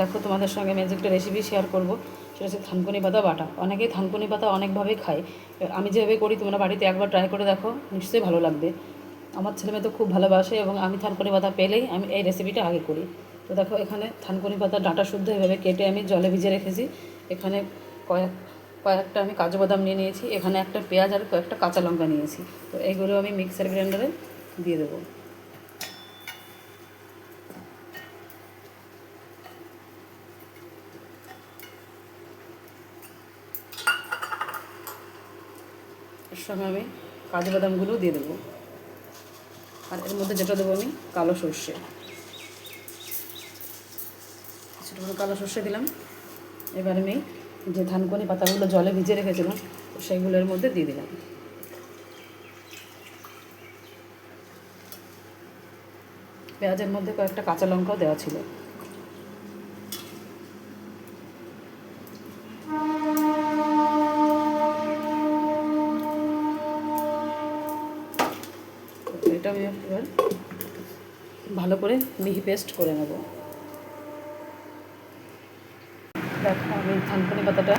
দেখো তোমাদের সঙ্গে আমি একটা রেসিপি শেয়ার করব। সেটা হচ্ছে থানকুনি পাতা বাটা। অনেকেই থানকুনি পাতা অনেকভাবে খায়। আমি যেভাবে করি, তোমরা বাড়িতে একবার ট্রাই করে দেখো, নিশ্চয়ই ভালো লাগবে। আমার ছেলে মেয়ে তো খুব ভালোবাসে এবং আমি থানকুনি পাতা পেলেই আমি এই রেসিপিটা আগে করি। তো দেখো, এখানে থানকুনি পাতা ডাঁটা শুদ্ধ এভাবে কেটে আমি জলে ভিজে রেখেছি। এখানে কয়েক, কয়েকটা আমি কাজু বাদাম নিয়ে নিয়েছি। এখানে একটা পেঁয়াজ আর কয়েকটা কাঁচা লঙ্কা নিয়েছি। তো এইগুলো আমি মিক্সার গ্রাইন্ডারে দিয়ে দেবো। সঙ্গে আমি কাজু বাদামগুলো দিয়ে দেবো। আর এর মধ্যে যেটা দেবো আমি কালো সর্ষে। কিছুটা কালো সর্ষে দিলাম। এবার আমি যে ধানকনি পাতাগুলো জলে ভিজে রেখেছিলাম, সেইগুলোর মধ্যে দিয়ে দিলাম। পেঁয়াজের মধ্যে কয়েকটা কাঁচা লঙ্কাও দেওয়া ছিল। এটা আমি এবার ভালো করে মিহি পেস্ট করে নেব। দেখো আমি থানকুনি পাতাটা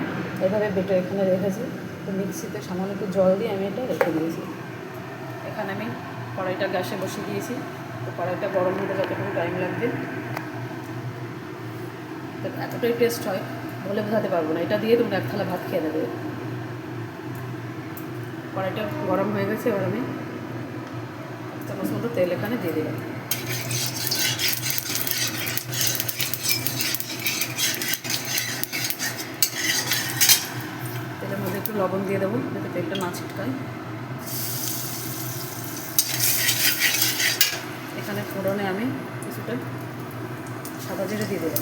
এভাবে বেটে এখানে রেখেছি। তো মিক্সিতে সামান্য একটু জল দিয়ে আমি এটা রেখে দিয়েছি। এখানে আমি কড়াইটা গ্যাসে বসিয়ে দিয়েছি। তো কড়াইটা গরম হতে যতটুকু টাইম লাগবে। তো এতটাই টেস্ট হয়, বলে বোঝাতে পারব না। এটা দিয়ে তুমি এক থালা ভাত খেয়ে দেবে কড়াইটা গরম হয়ে গেছে, এবার আমি চামচ মতো তেল এখানে দিয়ে দিলাম। তেলের মধ্যে একটু লবণ দিয়ে দেবো, যাতে তেলটা না ছিটকায়। এখানে ফোড়নে আমি কিছুটা সাদা জিরে দিয়ে দেবো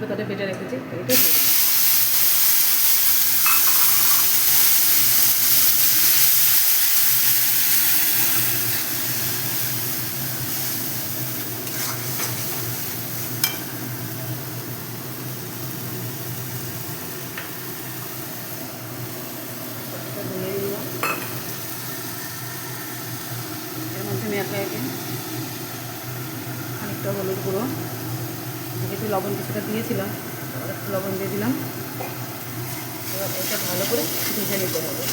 ধানকুনি পাতাটা বেটে রেখেছি এটা এর মধ্যে খানিকটা হলুদ গুঁড়ো। যেহেতু লবণ কিছুটা দিয়েছিলাম আবার একটু লবণ দিয়ে দিলাম। এবার এটা ভালো করে ভেজে নিতে হবে।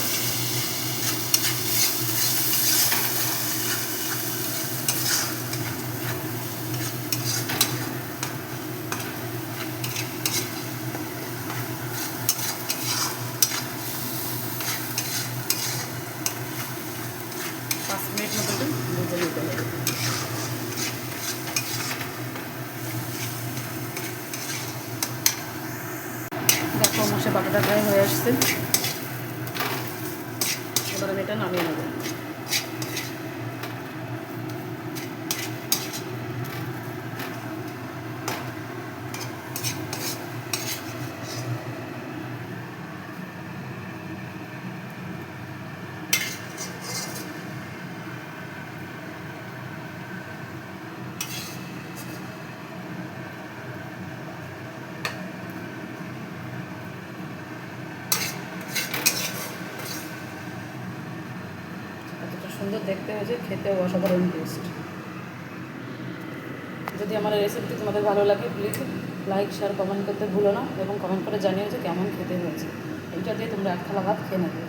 পাঁচ মিনিট মতো একটু ভেজে নিতে হবে দেখো মশে বাটাটা প্রায় হয়ে আসছে। এবার আমি এটা নামিয়ে নেব। সুন্দর দেখতে হয়েছে, খেতেও অসাধারণ টেস্ট যদি আমার রেসিপিটি তোমাদের ভালো লাগে প্লিজ লাইক শেয়ার কমেন্ট করতে ভুলো না এবং কমেন্ট করে জানিও যে কেমন খেতে হয়েছে। এইটা দিয়ে তোমরা এক থালা ভাত খেয়ে নেবে।